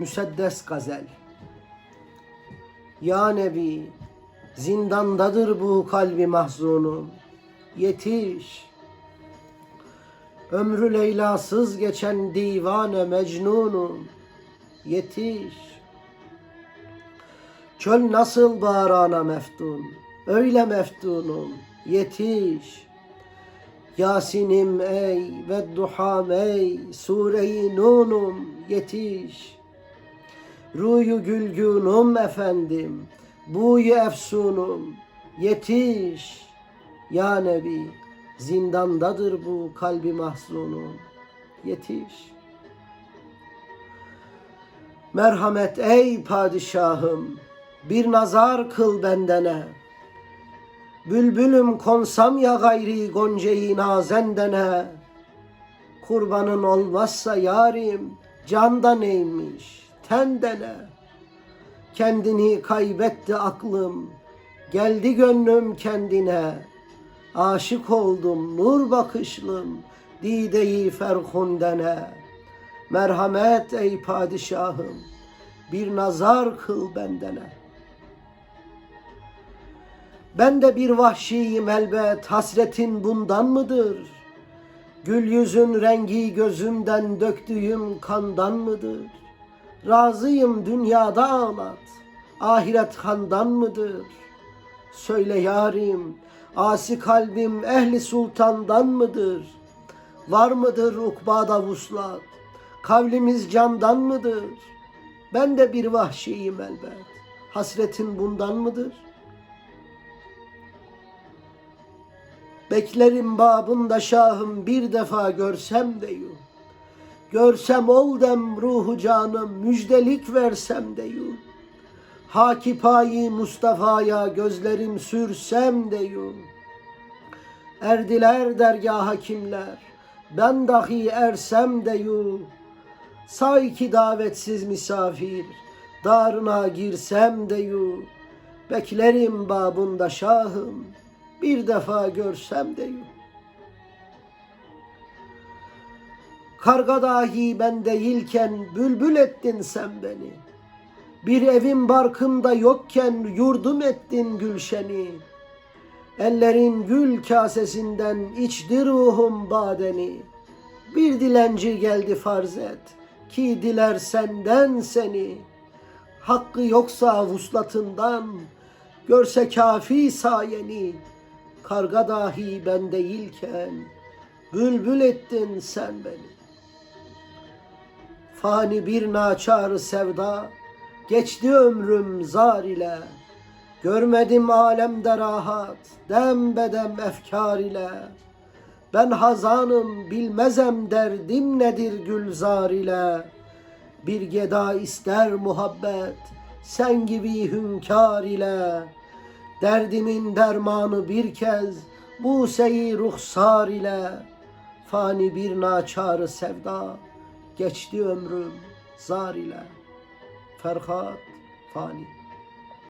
Müseddes gazel Ya Nebi Zindandadır bu kalbi mahzunum Yetiş. Ömrü Leylasız geçen divane mecnunum. Yetiş. Çöl nasıl bağrana meftun? Öyle meftunum. Yetiş. Yasin'im ey ve duham ey Sure-i Nun'um. Yetiş Ruyu gülgünüm efendim Buyu efsunum. Yetiş Ya Nebi zindandadır bu kalbi mahzunum. Yetiş. Merhamet ey padişahım Bir nazar kıl bendene. Bülbülüm konsam ya gayri gonceyi nazendene. Kurbanın olmazsa yarim Canda neymiş tendene Kendini kaybetti aklım. Geldi gönlüm kendine. Aşık oldum nur bakışlım. Dideyi ferhundene Merhamet ey padişahım. Bir nazar kıl bendene. Ben de bir vahşiyim elbet, hasretin bundan mıdır? Gül yüzün rengi gözümden döktüğüm kandan mıdır? Razıyım dünyada ağlat, ahiret handan mıdır? Söyle yarim, asi kalbim ehli sultandan mıdır? Var mıdır ukbada vuslat, kavlimiz candan mıdır? Ben de bir vahşiyim elbet, hasretin bundan mıdır?'' Beklerim babında şahım bir defa görsem de yu. Görsem ol ruhu canım müjdelik versem de yu. Hakipayi Mustafa'ya gözlerim sürsem de yu. Erdiler dergaha kimler, ben dahi ersem de yu. Say ki davetsiz misafir, darına girsem de yu. Beklerim babında şahım, bir defa görsem de yok. Karga dahi ben değilken bülbül ettin sen beni. Bir evim barkımda yokken yurdum ettin gülşeni. Ellerin gül kasesinden içti ruhum badeni. Bir dilenci geldi farz et ki diler senden seni. Hakkı yoksa vuslatından görse kafi sayeni. Karga dahi ben değilken bülbül ettin sen beni. Fani bir naçar sevda geçti ömrüm zar ile. Görmedim alemde rahat dem bedem efkar ile. Ben hazanım bilmezem derdim nedir gülzar ile. Bir geda ister muhabbet sen gibi hünkâr ile. Derdimin dermanı bir kez bu seyi ruhsar ile fani bir naçarı sevda geçti ömrüm zar ile. Ferhat fani